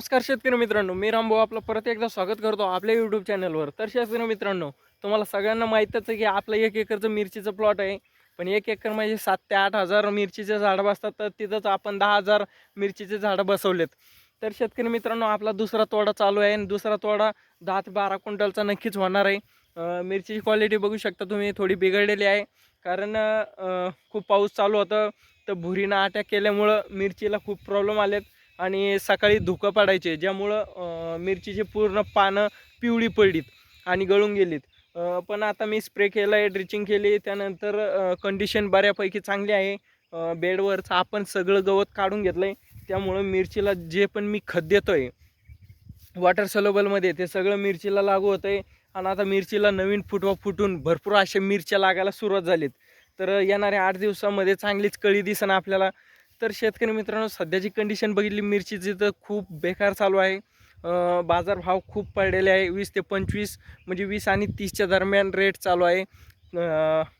नमस्कार शेतकरी मित्रांनो मी रामभाऊ आपलं परत एकदा स्वागत करतो आपल्या यूट्यूब चॅनलवर तर शेतकरी मित्रांनो तुम्हाला सगळ्यांना माहीतच आहे की आपलं एक एकरचं मिरचीचं प्लॉट आहे. पण एक एकर म्हणजे सात ते आठ हजार मिरचीचे झाडं बसतात तर तिथंच आपण दहा हजार मिरचीचे झाडं बसवलेत. तर शेतकरी मित्रांनो आपला दुसरा तोडा चालू आहे आणि दुसरा तोडा दहा ते बारा क्विंटलचा नक्कीच होणार आहे. मिरचीची क्वालिटी बघू शकता तुम्ही थोडी बिघडलेली आहे. कारण खूप पाऊस चालू होतं तर भुरीनं अटॅक केल्यामुळं मिरचीला खूप प्रॉब्लेम आलेत. आणि सकाळी धुकं पडायचे ज्यामुळं मिरचीचे मिरचीची पूर्ण पानं पिवळी पडलीत आणि गळून गेलीत. पण आता मी स्प्रे केलं आहे ड्रिचिंग केली त्यानंतर कंडिशन बऱ्यापैकी चांगली आहे. बेडवरचं आपण सगळं गवत काढून घेतलं आहे त्यामुळं मिरचीला जे पण मी खत देतो आहे वॉटर सलोबलमध्ये ते सगळं मिरचीला लागू होतं आहे आणि आता मिरचीला नवीन फुटवा फुटून भरपूर अशा मिरच्या लागायला सुरुवात झालीत. तर येणाऱ्या आठ दिवसामध्ये चांगलीच कळी दिसन आपल्याला. तर शेतकरी मित्रांनो सध्याची कंडिशन बघितली मिरचीची तर खूप बेकार चालू आहे. बाजारभाव खूप पडलेले आहे. वीस ते पंचवीस म्हणजे वीस आणि तीसच्या दरम्यान रेट चालू आहे. माझ्यासोबतचे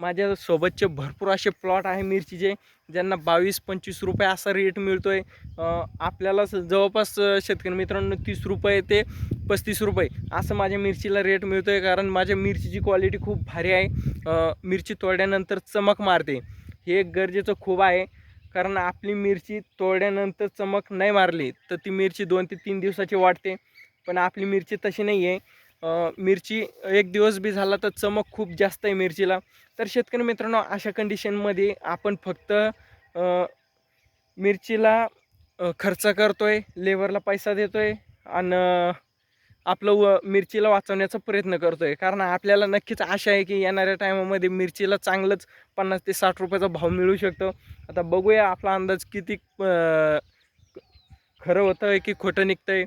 माझ्या सोबतचे भरपूर असे प्लॉट आहे मिरचीचे ज्यांना बावीस पंचवीस रुपये असा रेट मिळतो आहे आपल्याला स- जवळपास शेतकरी मित्रांनो तीस रुपये ते पस्तीस रुपये असं माझ्या मिरचीला रेट मिळतो आहे कारण माझ्या मिरचीची क्वालिटी खूप भारी आहे. मिरची तोडल्यानंतर चमक मारते. हे एक गरजेचं खूप आहे. कारण आपली मिरची तोडल्यानंतर चमक नाही मारली तर ती मिरची दोन ते तीन दिवसाची वाढते. पण आपली मिरची तशी नाही आहे. मिरची एक दिवस बी झाला तर चमक खूप जास्त आहे मिरचीला. तर शेतकरी मित्रांनो अशा कंडिशनमध्ये आपण फक्त मिरचीला खर्च करतो आहे लेबरला पैसा देतो आहे आणि आपलं व मिरचीला वाचवण्याचा प्रयत्न करतो आहे कारण आपल्याला नक्कीच आशा आहे की येणाऱ्या टायमामध्ये मिरचीला चांगलंच पन्नास ते साठ रुपयाचा भाव मिळू शकतो. आता बघूया आपला अंदाज किती खरं होतं आहे की खोटं निघतं आहे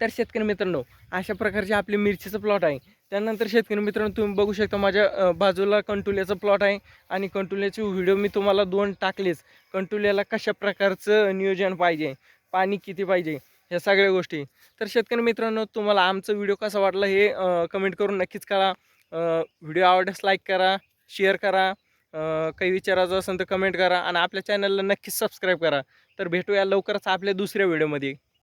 तर शेतकरी मित्रांनो अशा प्रकारचे आपले मिरचीचं प्लॉट आहे. त्यानंतर शेतकरी मित्रांनो तुम्ही बघू शकता माझ्या बाजूला कंटुल्याचं प्लॉट आहे आणि कंटुल्याचे व्हिडिओ मी तुम्हाला दोन टाकलेच. कंटुल्याला कशा प्रकारचं नियोजन पाहिजे? पाणी किती पाहिजे? ह्या सगळ्या गोष्टी. तर शेतकरी मित्रांनो तुम्हाला आमचं व्हिडिओ कसा वाटला हे कमेंट करून नक्कीच करा व्हिडिओ आवडल्यास लाईक करा शेअर करा. काही विचारायचं असेल तर कमेंट करा आणि आपल्या चॅनलला नक्कीच सबस्क्राईब करा. तर भेटूया लवकरच आपल्या दुसऱ्या व्हिडिओमध्ये